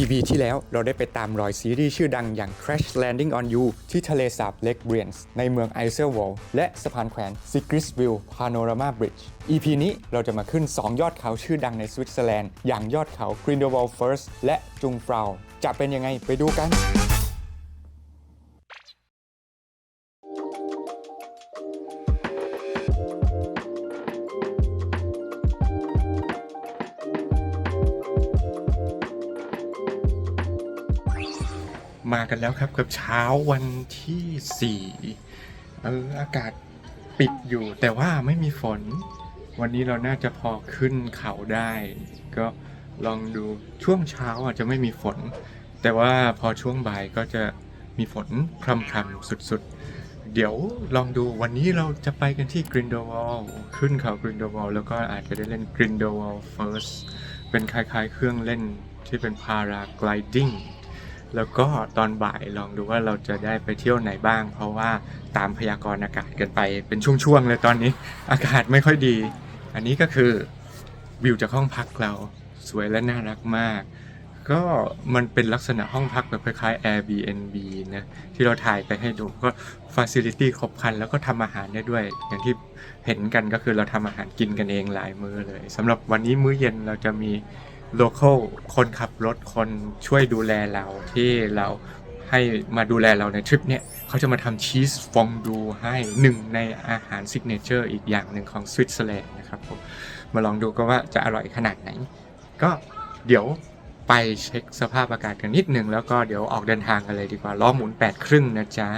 EP ที่แล้วเราได้ไปตามรอยซีรีส์ชื่อดังอย่าง Crash Landing on You ที่ทะเลสาบเล็กเบรียนส์ในเมืองไอเซลวอลและสะพานแขวน s i g r i s v i l l e Panorama Bridge EP นี้เราจะมาขึ้น 2 ยอดเขาชื่อดังในสวิตเซอร์แลนด์อย่างยอดเขา Grindelwald First และจุงฟราวจะเป็นยังไงไปดูกัน กันแล้วครับเกับเช้าวันที่4เอออากาศปิดอยู่แต่ว่าไม่มีฝน วันนี้เราน่าจะพอขึ้นเขาได้ ก็ลองดูช่วงเช้าอาจจะไม่มีฝน แต่ว่าพอช่วงบ่ายก็จะมีฝนพรำๆสุดๆ เดี๋ยวลองดูวันนี้เราจะไปกันที่กริน d ด w ว l ขึ้นเขากริน d ด w ว l แล้วก็อาจจะได้เล่นกริน d ด w ว l First เป็นคล้ายๆ เครื่องเล่นที่เป็น Paragliding แล้วก็ตอนบ่ายลองดูว่าเราจะได้ไปเที่ยวไหนบ้าง เพราะว่าตามพยากรณ์อากาศกันไปเป็นช่วงๆเลยตอนนี้ อากาศไม่ค่อยดี อันนี้ก็คือวิวจากห้องพักเราสวยและน่ารักมาก ก็มันเป็นลักษณะห้องพักแบบคล้ายๆ Airbnb นะที่เราถ่ายไปให้ดูก็ฟ a ซิลิตี้ครบครัน แล้วก็ทำอาหารได้ด้วย อย่างที่เห็นกันก็คือเราทำอาหารกินกันเองหลายมื้อเลยสำหรับวันนี้มื้อเย็นเราจะมี โลเคอลคนขับรถคนช่วยดูแลเราที่เราให้มาดูแลเราในทริปเนี้ยเขาจะมาทำชีสฟองดูให้หนึ่งในอาหารซิกเนเจอร์อีกอย่างหนึ่งของสวิตเซอร์แลนด์นะครับผมมาลองดูก็ว่าจะอร่อยขนาดไหน ก็เดี๋ยวไปเช็คสภาพอากาศกันนิดหนึ่งแล้วก็เดี๋ยวออกเดินทางกันเลยดีกว่าล้อหมุน8ครึ่งนะจ๊ะ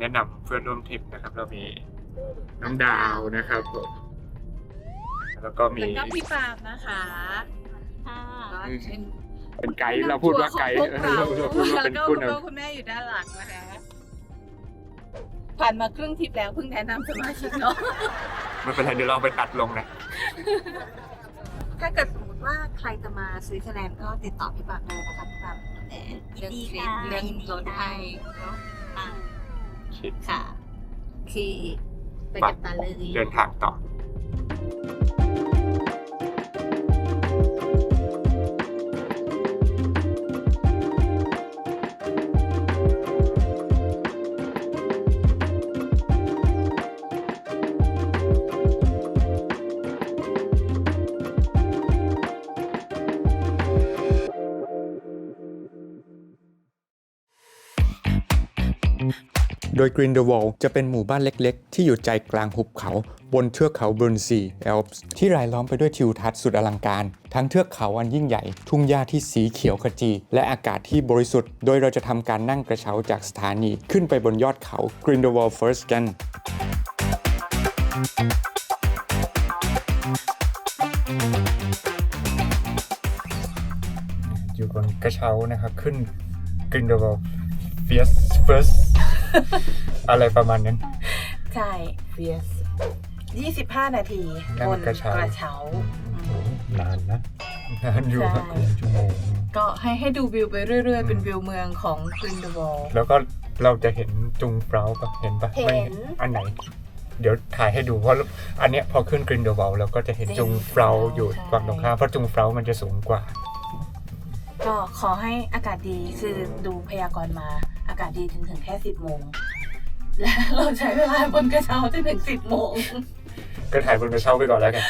แนะนำเพื่อนร่วมทริปนะครับ เรามีน้องดาวนะครับผมแล้วก็มีแล้วก็พี่ปาล์มนะคะก็เป็นเป็นไกด์เราพูดว่าไกด์ผู้นำทัวร์ของพวกเราพูดเราว่าแล้เป็นวก็ผู้คุณนพ่อคุณแม่อยู่ด้านหลังนะคะผ่านมาครึ่งทริปแล้วเพิ่งแนะนำสมาชิกเนาะำไม่เป็นไรเดี๋ยวเราไปตัดลงนะ ถ้าเกิดสมมติว่าใครจะมาสวิตเซอร์แลนด์ก็ติดต่อพี่ปาล์มได้นะคะพี่ปาล์มเรื่องทริปเรื่องรถให้เนาะอ่า ค่ะ คือไปกับตาเลย เดินทางต่อ โดย Grindelwald จะเป็นหมู่บ้านเล็กๆ ที่อยู่ใจกลางหุบเขา บนเทือกเขาบรุนซีแอลป์ที่รายล้อมไปด้วยทิวทัศน์สุดอลังการ ทั้งเทือกเขาอันยิ่งใหญ่ ทุ่งหญ้าที่สีเขียวขจี และอากาศที่บริสุทธิ์ โดยเราจะทำการนั่งกระเช้าจากสถานีขึ้นไปบนยอดเขา Grindelwald First กัน อยู่บนกระเช้านะครับ ขึ้น Grindelwald First First ะไรประมาณนั้น ใช่เฟียส25 นาทีนั่งบนกระเช้ากระเช้าอืมนานนะนานอยู่ใช่ครึ่งชั่วโมง ก็ให้ให้ดูวิวไปเรื่อยอืมๆเป็นวิวเมืองของกรินเดวอล แล้วก็เราจะเห็นจุงเปราปะเห็นปะเห็น ไม่อันไหน เดี๋ยวถ่ายให้ดูเพราะอันเนี้ยพอขึ้นกรินเดอร์วลเราก็จะเห็นจุงเปราอยู่ฝั่งตรงข้ามเพราะจุงเปรามันจะสูงกว่า ก็ขอให้อากาศดีคือดูพยากรณ์มา อากาศดีถึงถึงแค่10โมง และเราใช้เวลาบนกระเช้าจนถึง10โมง ก็ถ่ายบนกระเช้าไปก่อนแล้วกัน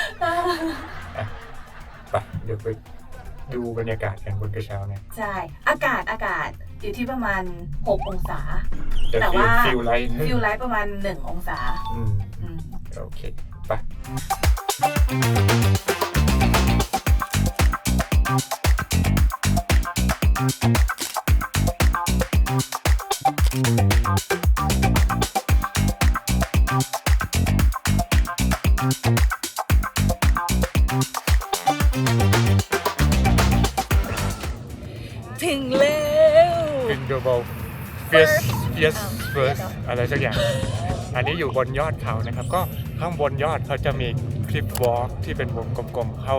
ไปเดี๋ยวไปดูบรรยากาศกันบนกระเช้าเนี่ยใช่ อากาศอากาศอยู่ที่ประมาณ 6 องศา แต่แต่ฟิลว่าฟิลไลท์ฟิลไลท์ประมาณ 1 องศา อืมอืมโอเค ไป สอะไรสักอย่าง อันนี้อยู่บนยอดเขานะครับ ก็ข้างบนยอดเขาจะมีคลิปวอล์กที่เป็นวงกลมๆ เข้า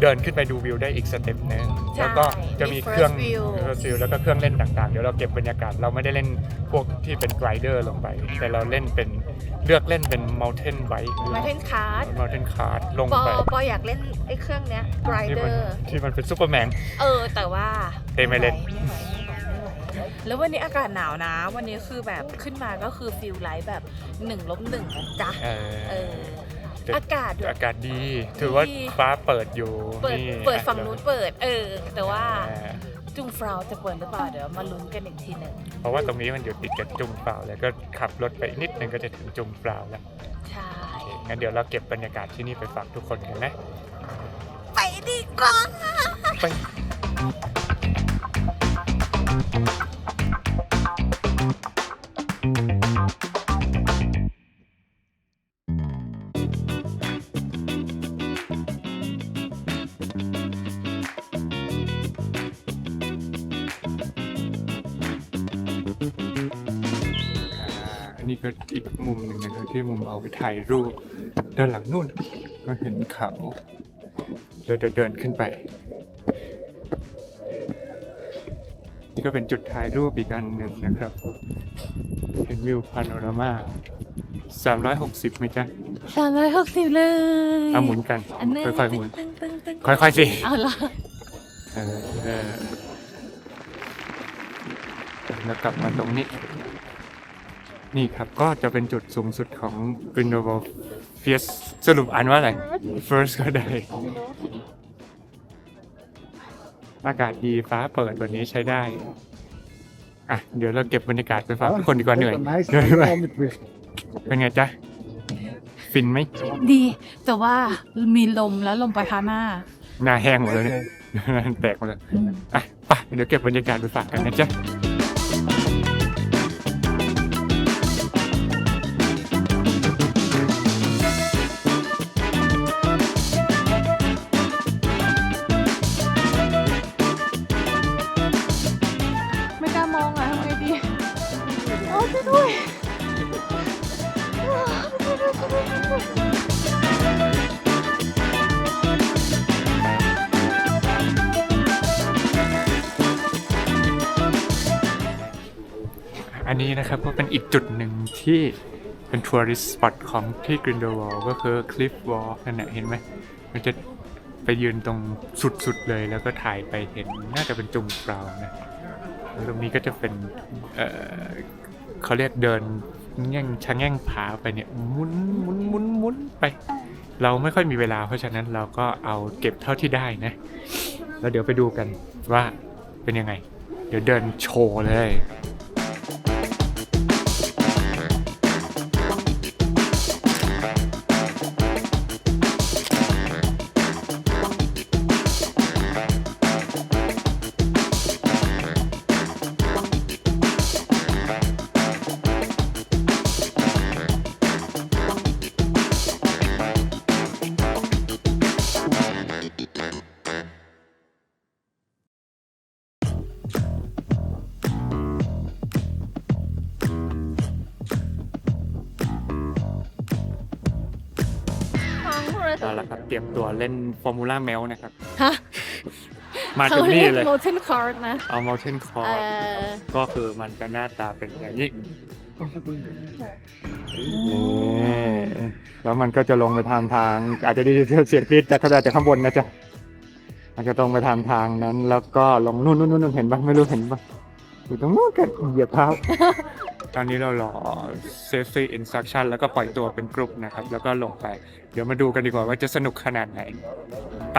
เดินขึ้นไปดูวิวได้อีกสเต็ปหนึงใช่แล้วก็จะมีมีเครื่อง first view first view แล้วก็เครื่องเล่นต่างๆ เดี๋ยวเราเก็บบรรยากาศ เราไม่ได้เล่นพวกที่เป็นไกด์เดอร์ลงไป แต่เราเล่นเป็นเลือกเล่นเป็น mountain bike หรือ มาเทนคาร์ด mountain cart ลงปอไปปออยากเล่นไอ้เครื่องเนี้ยไกรที่เดมัอนร์ที่มันเป็นซูเปอร์แมน เออแต่ว่าเต้ไม่เล่น แล้ววันนี้อากาศหนาวนะ วันนี้คือแบบขึ้นมาก็คือฟิลไลท์แบบหนึ่งลบหนึ่งนะจ๊ะเอเอออแต่อากาศแบบอากาศดี ถือว่าดีฟ้าเปิดอยู่เปิด นี่เปิดฝั่งนู้นเปิด เออ แต่ว่าเออจุงฟราวจะเปิดหรือเปล่าเดี๋ยวมาลุ้นกันอีกทีหนึ่งเพราะว่าตรงนี้มันอยู่ติดกับจุงเปล่าแล้วก็ขับรถไปนิดนึงก็จะถึงจุงเปล่าแล้วใช่ โอเคงั้นเดี๋ยวเราเก็บบรรยากาศที่นี่ไปฝากทุกคนกันนะ ไปดีกว่า ไป อันนี้ก็อีกมุมหนึ่งนะครับที่มุมเอาไปถ่ายรูปด้านหลังนู่นก็เห็นเขาเดินเดินขึ้นไป นี่ก็เป็นจุดถ่ายรูปอีกอันหนึ่งนะครับเห็นวิวพาโนรามา360ไหมจ๊ะ สามร้อยหกสิบเลยเอาหมุนกัน อันนึงค่อยๆหมุนตึ้งตึ้งตึ้งค่อยๆสิ เอาละเออเออแล้วกลับมาตรงนี้ นี่ครับก็จะเป็นจุดสูงสุดของ g r i n d e l w a l d f i e s สรุปอ่านว่าอะไร First ก็ได้ อากาศดีฟ้าเปิดวันนี้ใช้ได้ อะ เดี๋ยวเราเก็บบรรยากาศไปฝากทุกคนดีกว่าเหนื่อยเหนื่อยไหมเป็นไงจ๊ะ ฟินไหมดี แต่ว่ามีลมแล้วลมปะทะหน้า หน้าแห้งหมดเลยเนี่ย แตกหมดเลย อะไปเดี๋ยวเก็บบรรยากาศไปฝากกันนะจ๊ะ อีกจุดหนึ่งที่เป็นทัวริสต์สปอตของที่กรินเดอร์วอลก็คือคลิฟวอลนั่นแหละเห็นไหมมันจะไปยืนตรงสุดๆเลยแล้วก็ถ่ายไปเห็นน่าจะเป็นจุงเปล่านะตรงนี้ก็จะเป็นเเขาเรียกเดินแง่งชะแง่งผาไปเนี่ยมุนมุนมุนมุนไป เราไม่ค่อยมีเวลาเพราะฉะนั้นเราก็เอาเก็บเท่าที่ได้นะ แล้วเดี๋ยวไปดูกันว่าเป็นยังไง เดี๋ยวเดินโชว์เลย ร์มูล่าแมวนะครับ ฮะมาถึงนี่เลยโมเทนคอร์ดนะ เอา Mountain เอ Cord อก็คือมันจะหน้าตาเป็นอย่างนี้แล้วมันก็จะลงไปทางทาง อาจจะได้ยินเสียงกรีดจากขนาดจากข้างบนนะจ๊ะ มันจะตรงไปทางทางนั้น แล้วก็ลงนู่นนู่นนู่นเห็นปะไม่รู้เห็นปะอยู่ตรงนู้นกันเหยียบเท้า ตอนนี้เรารอ safety instruction แล้วก็ปล่อยตัวเป็นกรุ๊ปนะครับ แล้วก็ลงไป เดี๋ยวมาดูกันดีกว่าว่าจะสนุกขนาดไหน ไป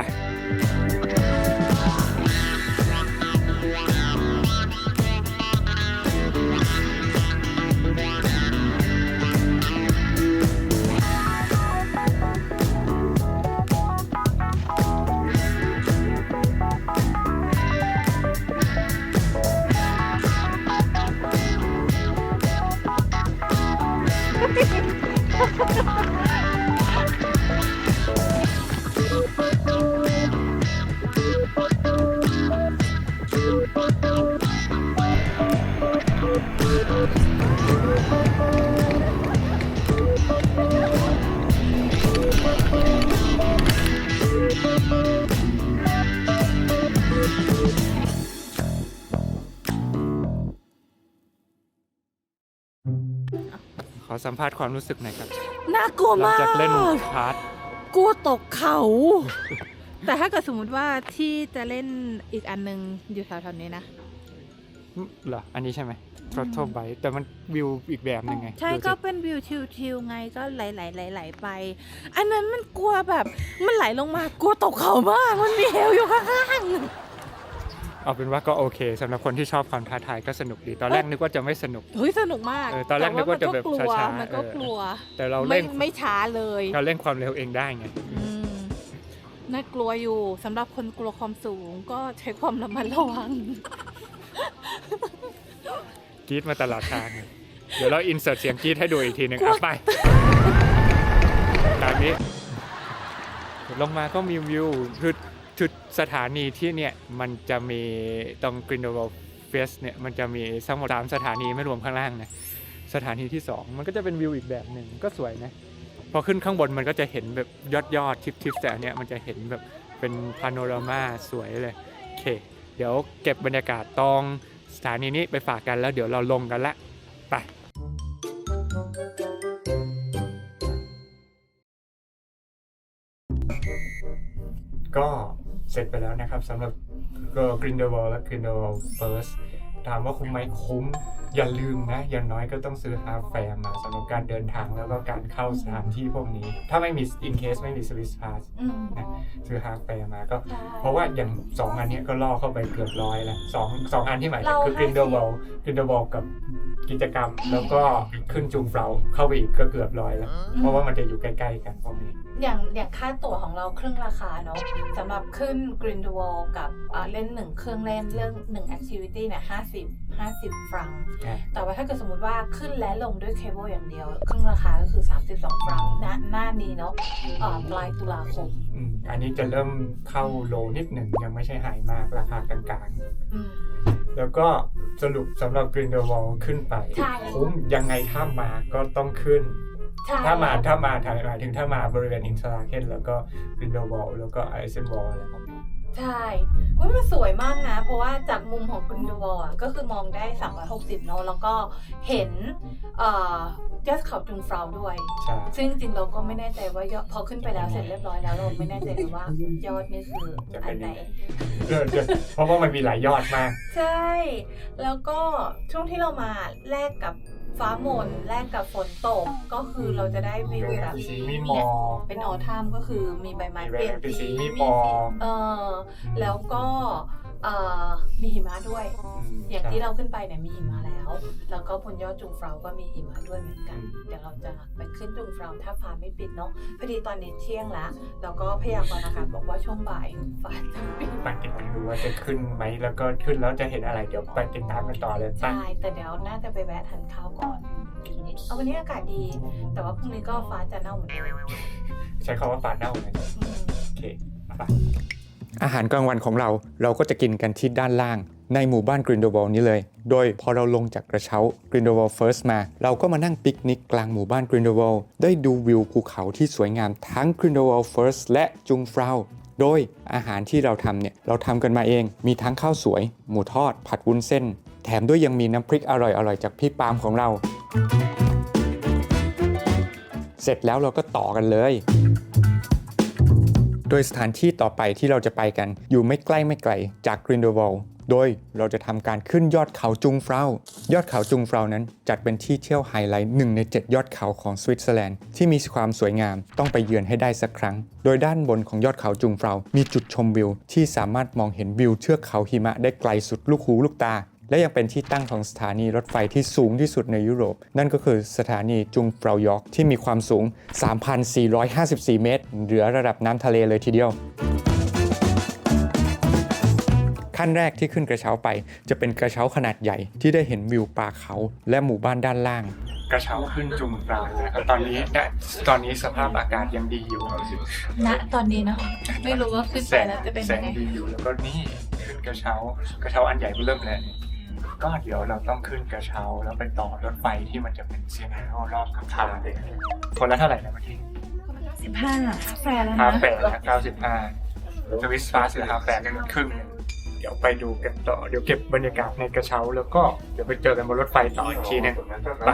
ขอสัมภาษณ์ความรู้สึกหน่อยครับน่ากลัวหลังมาจากเล่นพาร์ทกลัวตกเขา แต่ถ้าเกิดสมมติว่าที่จะเล่นอีกอันนึงอยู่แถวๆนี้นะ เหรอ อันนี้ใช่ไหม throttle bike แต่มันวิวอีกแบบหนึ่งไง ใช่ดูสิก็เป็นวิวทิวๆไงก็ไหลไหลไหลไหลๆไป อันนั้นมันกลัวแบบมันไหลลงมากลัวตกเขามากมันมีเหวอยู่ข้างเอาเป็นว่าก็โอเคสำหรับคนที่ชอบความท้าทายก็สนุกดี ตอนแรกนึกว่าจะไม่สนุกๆเฮ้ยสนุกมากเออตอนแรกนึกว่าจะแบบต่ว่ช้าๆมันก็เออกลัว แต่เรามันก็กลัวไม่เร่งไม่ช้าเลยเราเร่งความเร็วเองได้ไงอืมน่ากลัวอยู่สำหรับคนกลัวความสูงก็ใช้ความระมัดระวัง กรีดมาตลอดทางเลยเดี๋ยวเราอินเสิร์ตเสียงกรีดให้ดูอีกทีหนึ่งกลัวอะไป ตามนี้เดี๋ยวลงมาก็มีวิวคือจุดสถานีที่เนี่ย มันจะมีตรงกรินเดอร์เฟสเนี่ย มันจะมีทั้งหมดสามสถานีไม่รวมข้างล่างนะ สถานีที่สองมันก็จะเป็นวิวอีกแบบหนึ่งก็สวยนะ พอขึ้นข้างบนมันก็จะเห็นแบบยอดยอดทิปทิปแต่อันเนี้ยมันจะเห็นแบบเป็นพาโนรามาสวยเลย โอเค เดี๋ยวเก็บบรรยากาศตรงส ถานีนี้ไปฝากกันแล้วเดี๋ยวเราลงกันละไปก็เสร็จไปแล้วนะครับสำหรับ Grindelwald และ Grindelwald First ถามว่าคุ้มไหมคุ้ม อย่าลืมนะ อย่างน้อยก็ต้องซื้อฮาร์ฟแฟร์มาสำหรับการเดินทางแล้วก็การเข้าสถานที่พวกนี้ ถ้าไม่มี in case ไม่มี Swiss Pass อืมซื้อฮาร์ฟแฟร์มาก็ใช่เพราะว่าอย่างสองอันเนี้ยก็ล่อเข้าไปเกือบร้อยแล้วสองสองอันที่หมายถึงเราคือให้ Grindelwald Grindelwald กับกิจกรรมแล้วก็ขึ้นจุงเปล่าเข้าไปอีกก็เกือบร้อยแล้ว เพราะว่ามันจะอยู่ใกล้ๆกันพวกนี้ อย่างอย่างค่าตั๋วของเราครึ่งราคาเนาะสำหรับขึ้น Green d w a l l กับอ่าเล่นหนึ่งเครื่องเล่นเรื่องหนึ่ง activity เนี่ยห้าสิบห้าสิบฟรังอะแต่ว่าถ้าเกิดสมมติว่าขึ้นและลงด้วยเคเบิลอย่างเดียวครึ่งราคาก็คือ 32ฟรังณหน้านี้เนาะอ่าปลายตุลาคมอืมอันนี้จะเริ่มเข้าโลนิดหนึ่งยังไม่ใช่ไฮมากราคากลางอืมๆแล้วก็สรุปสำหรับ Grindelwald ขึ้นไปใช่คุ้มยังไงถ้ามาก็ต้องขึ้นใช่ถ้ามาถ้ามาทางหมายถึงถ้ามาบริเวณอินสตาเคนแล้วก็ Grindelwald แล้วก็ไอเซนวอลอะไรพวกนี้ ใช่ว่ามันสวยมากนะ เพราะว่าจากมุมของ Green d w a l l อะก็คือมองได้ 360เนาะแล้วก็เห็นเอ่อยอดเขาจุงเฟราวด้วยใช่ซึ่งจริงๆเราก็ไม่แน่ใจว่ายอดพอขึ้นไปแล้วเสร็จเรียบร้อยแล้วเราไม่แน่ใจเลยว่ายอดนี่คืออันไหนเออเดี๋ยวเพราะว่ามันมีหลายยอดมาก ใช่ แล้วก็ช่วงที่เรามาแลกกับ ฟ้าหมนแลกกับฝนตกก็คือเราจะได้วิวแบบมีสีมีหมอกเป็นออทัมก็คือมีใบไม้มีเปลี่ยนเป็นสีสีมีหมอกเออแล้วก็ เอ่อมีหิมะด้วย อย่างที่เราขึ้นไปเนี่ยมีหิมะแล้ว แล้วก็บนยอดจุงเฟราก็มีหิมะด้วยเหมือนกัน เดี๋ยวเราจะไปขึ้นจุงเฟราถ้าฟ้าไม่ปิดเนาะ พอดีตอนนี้เที่ยงแล้ว แล้วก็พยากรณ์อากาศบอกว่าช่วงบ่ายฟ้าจะปิดไปติดตามดูว่าจะขึ้นไหมแล้วก็ขึ้นแล้วจะเห็นอะไรเดี๋ยวไปติดตามกันต่อเลยไปใช่ แต่เดี๋ยวน่าจะไปแวะทานข้าวก่อน เอาวันนี้อากาศดี แต่ว่าพรุ่งนี้ก็ฟ้าจะเน่าเหมือนเดิมใช้คำว่าฝาดเน่าเลยอืมโอเคไป อาหารกลางวันของเราเราก็จะกินกันที่ด้านล่าง ในหมู่บ้านกรินโด w ลนี้เลย โดยพอเราลงจากกระเช้ากรินโด w ล First มา เราก็มานั่งปิกนิกกลางหมู่บ้านกรินโด w ลได้ดูวิวภูเขาที่สวยงามทั้งกรินโด w ล First และจุงฟราวโดยอาหารที่เราทำเนี่ยเราทำกันมาเอง มีทั้งข้าวสวย หมูทอด ผัดวุ้นเส้น แถมด้วยยังมีน้ำพริกอร่อยๆ จากพี่ปาล์มของเรา เสร็จแล้วเราก็ต่อกันเลย ดยสถานที่ต่อไปที่เราจะไปกัน อยู่ไม่ใกล้ไม่ไกลจากกรินเด w ลโดยเราจะทำการขึ้นยอดเขาจุงเฟรายอดเขาจุงเฟรานั้น จัดเป็นที่เที่ยวไฮไลท์หนึ่งใน 7 ยอดเขาของสวิตเซอร์แลนด์ที่มีความสวยงามต้องไปเยือนให้ได้สักครั้ง โดยด้านบนของยอดเขาจุงเฟรามีจุดชมวิว ที่สามารถมองเห็นวิวเทือกเขาหิมะได้ไกลสุดลูกหูลูกตา และยังเป็นที่ตั้งของสถานีรถไฟที่สูงที่สุดในยุโรป นั่นก็คือสถานีจุงเฟรายอร์กที่มีความสูง 3,454 เมตร เหนือระดับน้ำทะเลเลยทีเดียวขั้นแรกที่ขึ้นกระเช้าไป จะเป็นกระเช้าขนาดใหญ่ที่ได้เห็นวิวป่าเขาและหมู่บ้านด้านล่าง กระเช้าขึ้นจุงเฟรานะครับตอนนี้ตอนนี้สภาพอากาศยังดีอยู่ณตอนนี้เนาะไม่รู้ว่าขึ้นไปแล้วจะเป็นแสยังงไงดีอยู่แล้วก็นี่ขึ้นกระเช้ากระเช้าอันใหญ่เริ่มเลย ก็เดี๋ยวเราต้องขึ้นกระเช้าแล้วไปต่อรถไฟที่มันจะเป็นเซียนารอบรอบกับทางเลยคนละเท่าไหร่นะเมื่อกี้สิบห้าแฟร์แล้วห้านะแปดนะเก้าสิบห้าสวิสฟาสหรือห้าแปดกันครึ่งหนึ่งเดี๋ยวไปดูกันต่อเดี๋ยวเก็บบรรยากาศในกระเช้าแล้วก็เดี๋ยวไปเจอกันบนรถไฟต่ออีกทีหนึงไป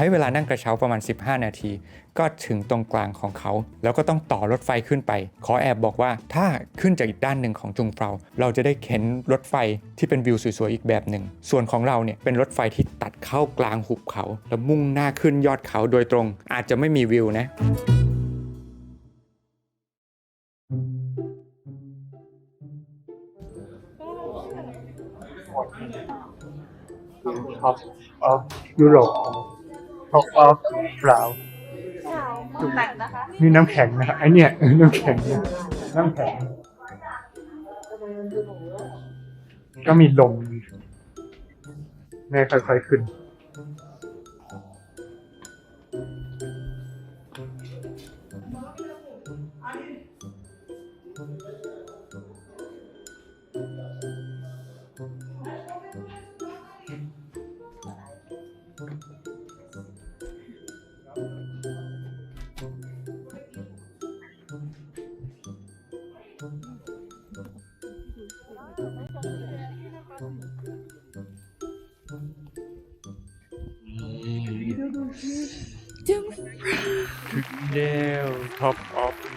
ช้เวลานั่งกระเช้าประมาณ 15 นาที ก็ถึงตรงกลางของเขา แล้วก็ต้องต่อรถไฟขึ้นไป ขอแอบบอกว่าถ้าขึ้นจากอีกด้านหนึ่งของจุงเฟาเราจะได้เข็นรถไฟที่เป็นวิวสวยๆอีกแบบหนึ่ง ส่วนของเราเนี่ยเป็นรถไฟที่ตัดเข้ากลางหุบเขา แล้วมุ่งหน้าขึ้นยอดเขาโดยตรง อาจจะไม่มีวิวนะ Top of Europe Top of Brown นี่น้ำแข็งนะครับไอเนี่ยเออน้ำแข็งนะน้ำแข็ง ก็มีลมแม่ค่อยๆขึ้น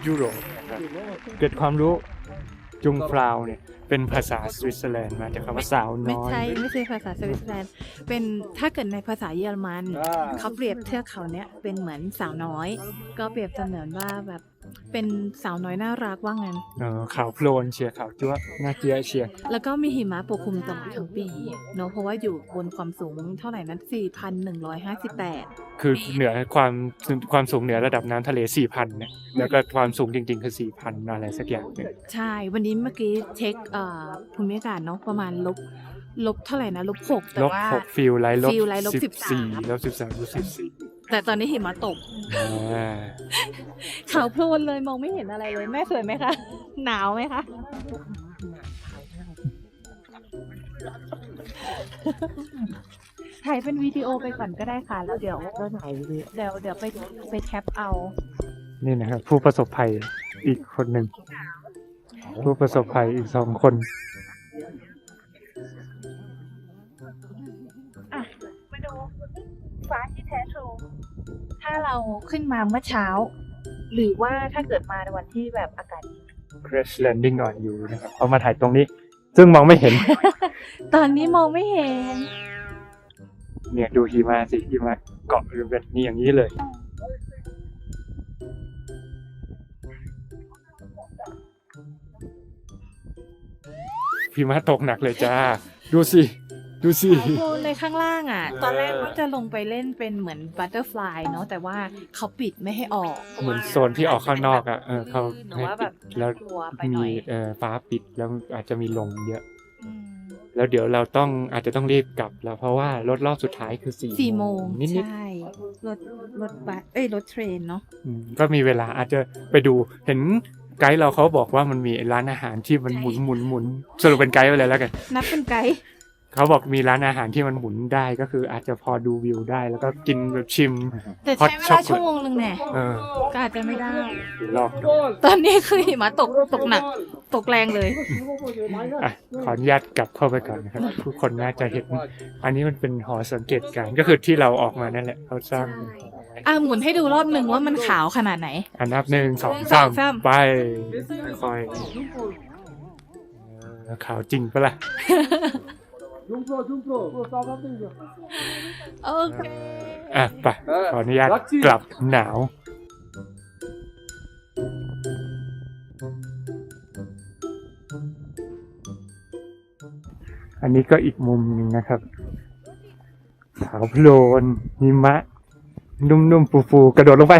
of Europe นะครับเกิดความรู้จุงฟราวเนี่ยเป็นภาษาสวิตเซอร์แลนด์มาจากคำว่าสาวไม่น้อยใช่ไม่ใช่ภาษาสวิตเซอร์แลนด์ เป็นถ้าเกิดในภาษาเยอรมัน เขาเปรียบเทือกเขาเนี้ยเป็นเหมือนสาวน้อย ก็เปรียบเสมือนว่าแบบ เป็นสาวน้อยน่ารักว่างั้นเออขาวโพลนเชียร์ขาวจั๊วน่าเกลียดเชียร์แล้วก็มีหิมะปกคลุมตลอดทั้งปีเนาะเพราะว่าอยู่บนความสูงเท่าไหร่นั้น 4,158 คือเหนือความความสูงเหนือระดับน้ำทะเล 4,000เนี่ยแล้วก็ความสูงจริง ๆ คือ 4,000 อะไรสักอย่างหนึ่งใช่ วันนี้เมื่อกี้เช็คเอ่อภูมิอากาศเนาะประมาณลบลบเท่าไหร่นะลบหกแต่ลบว่าหกฟิลไลท์ลบฟิลไลท์ลบสิบสี่13ลบสิบสามลบสิบสี่ แต่ตอนนี้หิมะตกอ่าขาวโพลนเลยมองไม่เห็นอะไรเลยแม่สวยไหมคะ หนาวไหมคะ ถ่ายเป็นวิดีโอไปก่อนก็ได้ค่ะ แล้วเดี๋ยวเราถ่ายเดี๋ยวเดี๋ยวไปไปแคปเอา นี่นะครับผู้ประสบภัยอีกคนหนึ่งผู้ประสบภัยอีกสองคน ถ้าเราขึ้นมาเมื่อเช้า หรือว่าถ้าเกิดมาในวันที่แบบอากาศดี crash landing on you นะครับเอามาถ่ายตรงนี้ ซึ่งมองไม่เห็น ตอนนี้มองไม่เห็น เนี่ยดูหิมะสิหิมะเกาะอยู่แบบนี้อย่างนี้เลย หิมะตกหนักเลยจ้า ดูสิ ดูสิโอ้ในข้างล่างอะ ตอนแรกว่าจะลงไปเล่นเป็นเหมือนบัตเตอร์ฟลายเนาะแต่ว่าเขาปิดไม่ให้ออกเหมือนโซนที่ออกข้างนอกอะเออเขาหนูให้ว่าปิแบดบแล้วกลัวไปหน่มีอยเอ่อฟ้าปิดแล้วอาจจะมีลมเยอะ อืม แล้วเดี๋ยวเราต้องอาจจะต้องรีบกลับแล้วเพราะว่ารถรอบสุดท้ายคือสี่สี่โมงนิดๆใช่รถรถบัสเอ้ยรถเทรนเนาะอืมก็มีเวลาอาจจะไปดูเห็นไกด์เราเขาบอกว่ามันมีร้านอาหารที่มันหมุนหมุนหมุนสรุปเป็นไกด์ไปเลยแล้วกัน นับเป็นไกด์ เขาบอกมีร้านอาหารที่มันหมุนได้ก็คืออาจจะพอดูวิวได้แล้วก็กินแบบชิม แต่ Hot ใช้เวลา chocolate ชั่วโมงหนึ่งแน่เออก็อาจจะไม่ได้เดี๋ยวลองดูตอนนี้คือหิมะตกตกหนัก ตกแรงเลยอะขออนุญาตกลับเข้าไปก่อนนะครับทุกคนน่าจะเห็น อันนี้มันเป็นหอสังเกตการณ์ก็คือที่เราออกมานั่นแหละเขาสร้างอะหมุนให้ดูรอบหนึ่งว่ามันขาวขนาดไหนอันนับหนึ่งสองหนึ่งสามสองสามไปค่อยๆเออขาวจริงปะล่ะ โอเค อะไปขออนุญาตกลับหนาว อันนี้ก็อีกมุมหนึ่งนะครับขาวโพลนหิมะ นุ่มๆ ฟูๆ กระโดดลงไป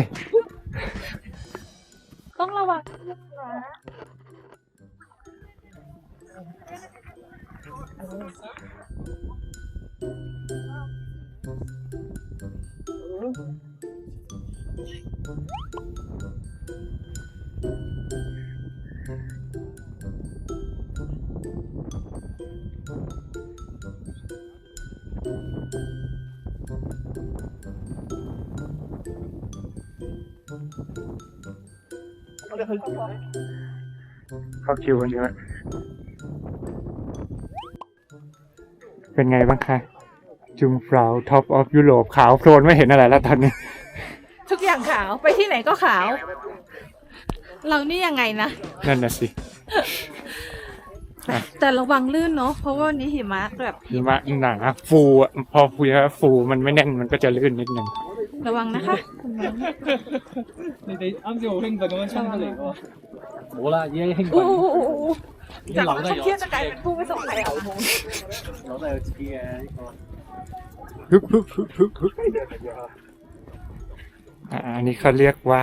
เข้าคิวกันเยอะเป็นไงบ้างคะจุงฟราวท็อปออฟยุโรปขาวโพลนไม่เห็นอะไรแล้วตอนนี้ ทุกอย่างขาวไปที่ไหนก็ขาว เรานี่ยังไงนะ นั่นน่ะสิ แต่ระวังลื่นเนาะเพราะว่าวันนี้หิมะแบบหิมะหนาฟูอะพอคุยแล้วฟูมันไม่แน่นมันก็จะลื่นนิดนึง ระวังนะคะคุณน้อง 你哋啱先好兴奋咁样冲出嚟喎，冇啦，已经兴 โอ้ 奋， โห 已经 จาก 留 นัก 低 ท่องเที่ยว 咗 จะกลายเป็นผู้ไม่ส่งภัยเอามง 留低有自己嘅呢个。 ฮึบฮึบฮึบฮึบฮึบอ่าอันนี้เขาเรียกว่า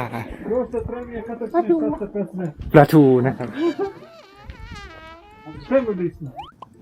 ปลาทูนะครับ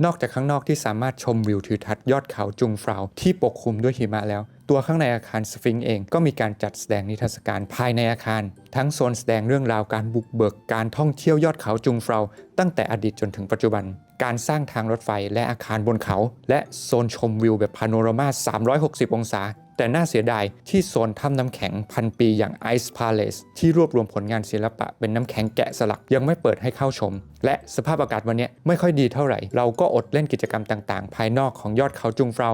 นอกจากข้างนอกที่สามารถชมวิวทิวทัศน์ยอดเขาจุงฟราวที่ปกคลุมด้วยหิมะแล้ว ตัวข้างในอาคารสฟิงค์เองก็มีการจัดแสดงนิทรรศการภายในอาคาร ทั้งโซนแสดงเรื่องราวการบุกเบิกการท่องเที่ยวยอดเขาจุงฟราวตั้งแต่อดีตจนถึงปัจจุบัน การสร้างทางรถไฟและอาคารบนเขา และโซนชมวิวแบบพาโนรามา 360 องศา แต่น่าเสียดายที่โซนถ้ำน้ำแข็งพันปีอย่าง Ice Palace ที่รวบรวมผลงานศิลปะเป็นน้ำแข็งแกะสลักยังไม่เปิดให้เข้าชม และสภาพอากาศวันนี้ไม่ค่อยดีเท่าไหร่ เราก็อดเล่นกิจกรรมต่างๆ ภายนอกของยอดเขาจุงเฟรา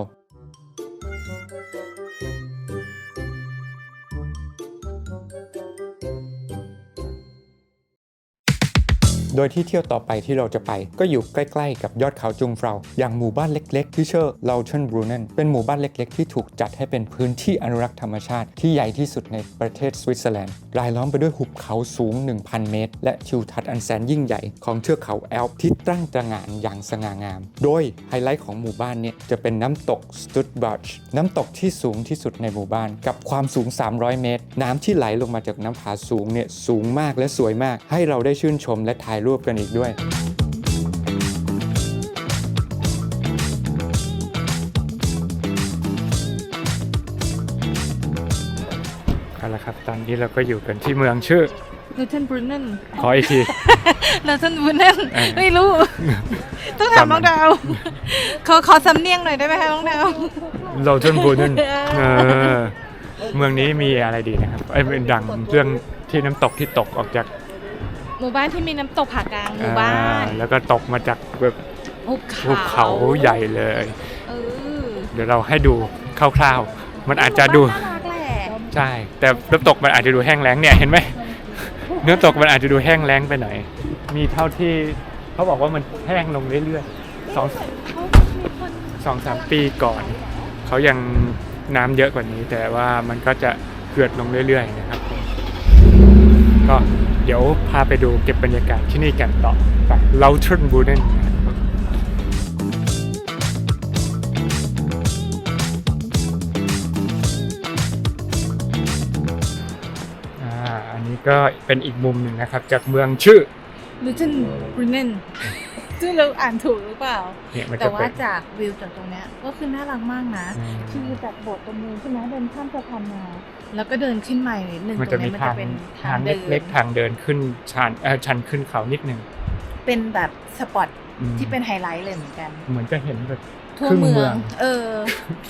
โดยที่เที่ยวต่อไปที่เราจะไป ก็อยู่ใกล้ๆกับยอดเขาจุงเฟราอย่างหมู่บ้านเล็กๆ ที่ชื่อเลาเทนบรูเนนเป็นหมู่บ้านเล็กๆ ที่ถูกจัดให้เป็นพื้นที่อนุรักษ์ธรรมชาติที่ใหญ่ที่สุดในประเทศสวิตเซอร์แลนด์รายล้อมไปด้วยหุบเขาสูง 1,000 เมตร และทิวทัศน์อันแสนยิ่งใหญ่ของเทือกเขาแอลป์ที่ตั้งตระหง่านอย่างสง่างาม โดยไฮไลท์ของหมู่บ้านเนี่ยจะเป็นน้ำตกสตุตบัชน้ำตกที่สูงที่สุดในหมู่บ้าน กับความสูง 300 เมตร น้ำที่ไหลลงมาจากน้ำผาสูงเนี่ยสูงมากและสวยมาก ให้เราได้ชื่นชมและถ่ายรูปกันอีกด้วยเอาละครับตอนนี้เราก็อยู่กันที่เมืองชื่อลูเทนบรูเนนขออีกทีลูเทนบรูเนนเออไม่รู้ ต้องถามน้องดาวขอขอสำเนียงหน่อยได้ไหมคะน้องดาวโลเทนบูนเออเมืองนี้มีอะไรดีนะครับไอ้ยเป็นดังเรื่องที่น้ำตกที่ตกออกจาก หมู่บ้านที่มีน้ำตกผากลางหมู่บ้านอ่แล้วก็ตกมาจากแบบหุบเขาภูเขาใหญ่เลย เออเดี๋ยวเราให้ดูคร่าวๆ มันอาจจะดู น่ารักแหละใช่ แต่น้ำตกมันอาจจะดูแห้งแล้งเนี่ยเห็นไหม น้ำตกมันอาจจะดูแห้งแล้งไปหน่อย มีเท่าที่เขาบอกว่ามันแห้งลงเรื่อยๆสองสองสามปีก่อน เขายังน้ำเยอะกว่านี้ แต่ว่ามันก็จะเกิดลงเรื่อยๆนะครับ ก็ เดี๋ยวพาไปดูเก็บบรรยากาศที่นี่กันต่อไปเราทรนบูเดนอ่าอันนี้ก็เป็นอีกมุมหนึ่งนะครับ จากเมืองชื่อลูเทนบูเนน งเราอ่านถูกหรือเปล่า เนี่ยมันแต่จะว่าเป็น จากวิวจากตรงเนี้ยก็คือน่ารักมากนะ อืมคือจากโบสถ์ตรงนู้นใช่ไหมเดินข้ามสะพานมาแล้วก็เดินขึ้นมาอีกนิดนึงมันตรจะงมีเนี้ยมันทาจะงเป็นทางเดินเล็กๆทางเดินขึ้นชันเออชันขึ้นเขานิดนึงเป็นแบบสปอตอืมที่เป็นไฮไลท์เลยเหมือนกัน เหมือนจะเห็นแบบ ทั่วครึ่งเมืเมืออง ง เออ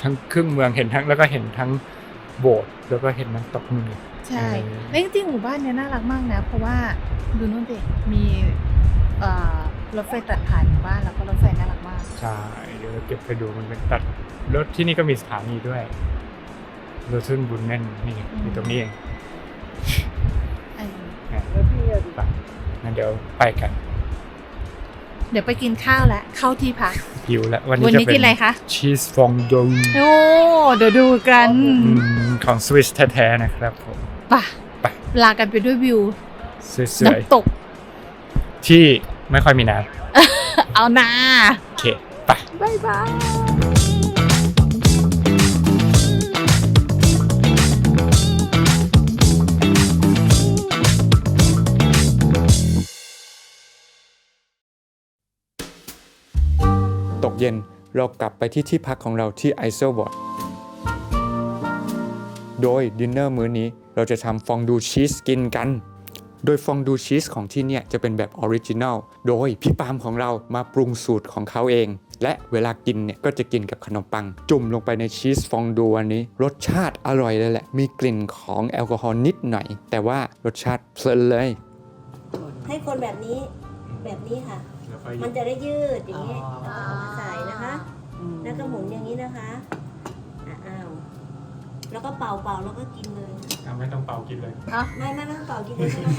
ทั้งครึ่งเมืองเห็นทั้งแล้วก็เห็นทั้งโบสถ์แล้วก็เห็นน้ำตกมือใช่เออ แล้วจริงๆหมู่บ้านเนี้ยน่ารักมากนะ เพราะว่าดูนู่นสิมีเอ่อ รถไฟตัดผ่านหมู่บ้านแล้วก็รถไฟน่ารักมาก ใช่เดี๋ยวเราเก็บไปดูมันเป็นตัดรถที่นี่ก็มีสถานีด้วยรถซึ่งบุญแน่นนี่ไงอืมอยู่ตรงนี้เองเออนะไปงั้นเดี๋ยวไปกันเดี๋ยวไปกินข้าวแล้วเข้าที่พัก หิวแล้ววันนี้วันจะนี้เป็กินอะไรคะ ชีสฟองดูโอ้เดี๋ยวดูกันของสวิสแท้ๆนะครับผมป่ะไปลากันไปด้วยวิวสวยน้ำตกๆที่ ไม่ค่อยมีน้เอานาำโอเค ไปบายบายตกเย็นเรากลับไปที่ที่พักของเราที่ไอเซลวอร์ดโดยดินเนอร์มื้อนี้เราจะทำฟองดูชีสกินกัน โดยฟองดูชีสของที่เนี่ยจะเป็นแบบออริจินัล โดยพี่ปาล์มของเรามาปรุงสูตรของเขาเอง และเวลากินเนี่ยก็จะกินกับขนมปัง จุ่มลงไปในชีสฟองดูอันนี้ รสชาติอร่อยเลยแหละ มีกลิ่นของแอลกอฮอล์นิดหน่อย แต่ว่ารสชาติเพลินเลย ให้คนแบบนี้แบบนี้ค่ะ มันจะได้ยืดอย่างนี้อ๋อใส่นะคะ แล้วก็หมุนอย่างนี้นะคะ แล้วก็เป่าเป่าแล้วก็กินเลยไม่ต้องเป่ากินเลยไม่ไม่ไม่ต้องเป่ากินเลยใช่ไหม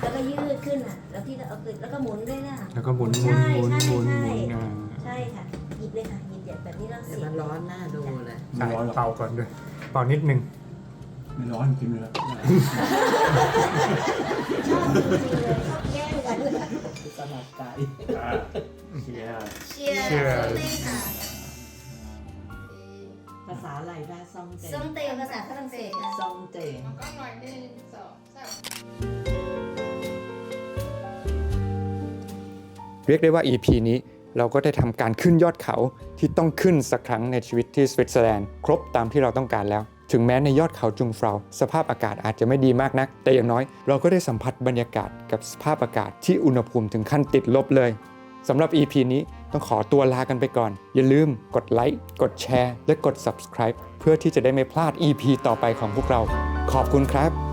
แล้วก็ยืดขึ้นอะ แล้วพี่ก็เอาขึ้นแล้วก็หมุนด้วยนะ แล้วก็หมุนหมุนใช่หมุนใช่หมุนใช่หมุนอ่าใช่ค่ะหยิบเลยค่ะหยิบแบบนี้แล้วแต่เสียมันร้อนหน้าดูเลยใช่เป่าก่อนด้วยเป่านิดนึงไม่ร้อนกินเลยแย่งกันสลัดไก่เชียร์ เชียร์ Cheers ค่ะภาษา อะไรได้ซองเจส้มเตยภาษาฝรั่งเศสค่ะซองเจเรียกได้ว่า EP นี้เราก็ได้ทำการขึ้นยอดเขาที่ต้องขึ้นสักครั้งในชีวิตที่สวิตเซอร์แลนด์ครบตามที่เราต้องการแล้ว ถึงแม้ในยอดเขาจุงเฟราสภาพอากาศอาจจะไม่ดีมากนัก แต่อย่างน้อยเราก็ได้สัมผัสบรรยากาศกับสภาพอากาศที่อุณหภูมิถึงขั้นติดลบเลย สำหรับ EP นี้ต้องขอตัวลากันไปก่อน อย่าลืมกดไลค์กดแชร์ และกด subscribe เพื่อที่จะได้ไม่พลาด EP ต่อไปของพวกเรา ขอบคุณครับ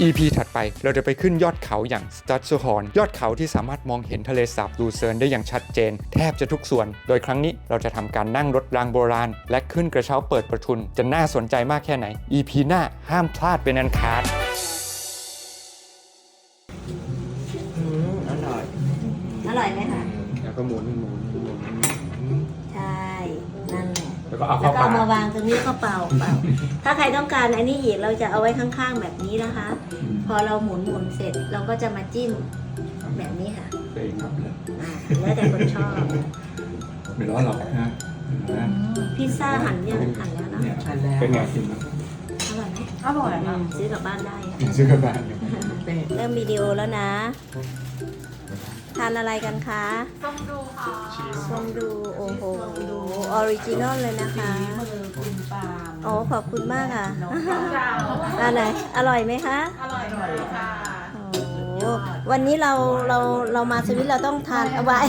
EP ถัดไปเราจะไปขึ้นยอดเขาอย่างสตัตซูฮอนยอดเขาที่สามารถมองเห็นทะเลสาบลูเซิร์นได้อย่างชัดเจน แทบจะทุกส่วน โดยครั้งนี้เราจะทำการนั่งรถรางโบราณ และขึ้นกระเช้าเปิดประทุน จะน่าสนใจมากแค่ไหน EP หน้าห้ามพลาดเป็นอันขาดอืมอร่อย อร่อยไหมคะแล้วก็หมุนหมุนหมุน ใช่ นั่น แหละแล้วก็เอาแล้เข้าวก็ปาเอากมาวางตรงนี้ก็เป่าเป่า ถ้าใครต้องการอันนี้อีกเราจะเอาไว้ข้างๆแบบนี้นะคะพอเราหมุนหมุนเสร็จเราก็จะมาจิ้มแบบนี้ค่ะเองครับอ่าแล้วแต่คนชอบ ไม่ร้อนหรอกนะนะพิซซ่าหั่นยังหั่นแล้วเนอะเนี่ยทานแล้วเป็นไงกินไหมอร่อยไหมอร่อยอืค่ะมซื้อกลับบ้านได้ค่ะ กินซื้อกลับบ้านอยู่เป็ดเริ่มวิดีโอแล้วนะ ทานอะไรกันคะต้องดูค่ะลองดู โอ้โหออริจินอลเลยนะคะมือคุณปาล์มโอ้ขอบคุณมากค่ะน้องปาล์มอันไหน อร่อยไหมคะ อร่อยค่ะโอ้วันนี้เราเราเรามาสวิตเราต้องทานเอาไว้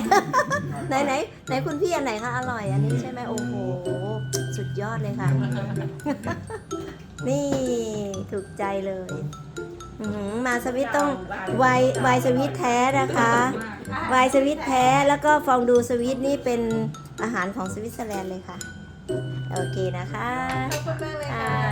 ไหนไหนไหนคุณพี่อันไหนคะอร่อยอันนี้ใช่ไหมโอ้โหสุดยอดเลยค่ะ นี่ถูกใจเลยอื้อหือมาสวิตต้องไวไวสวิตแท้นะคะไวสวิตแท้แล้วก็ฟองดูสวิตนี่เป็นอาหารของสวิตเซอร์แลนด์เลยค่ะ โอเคนะคะขอบคุณมากเลยอ่าค่ะ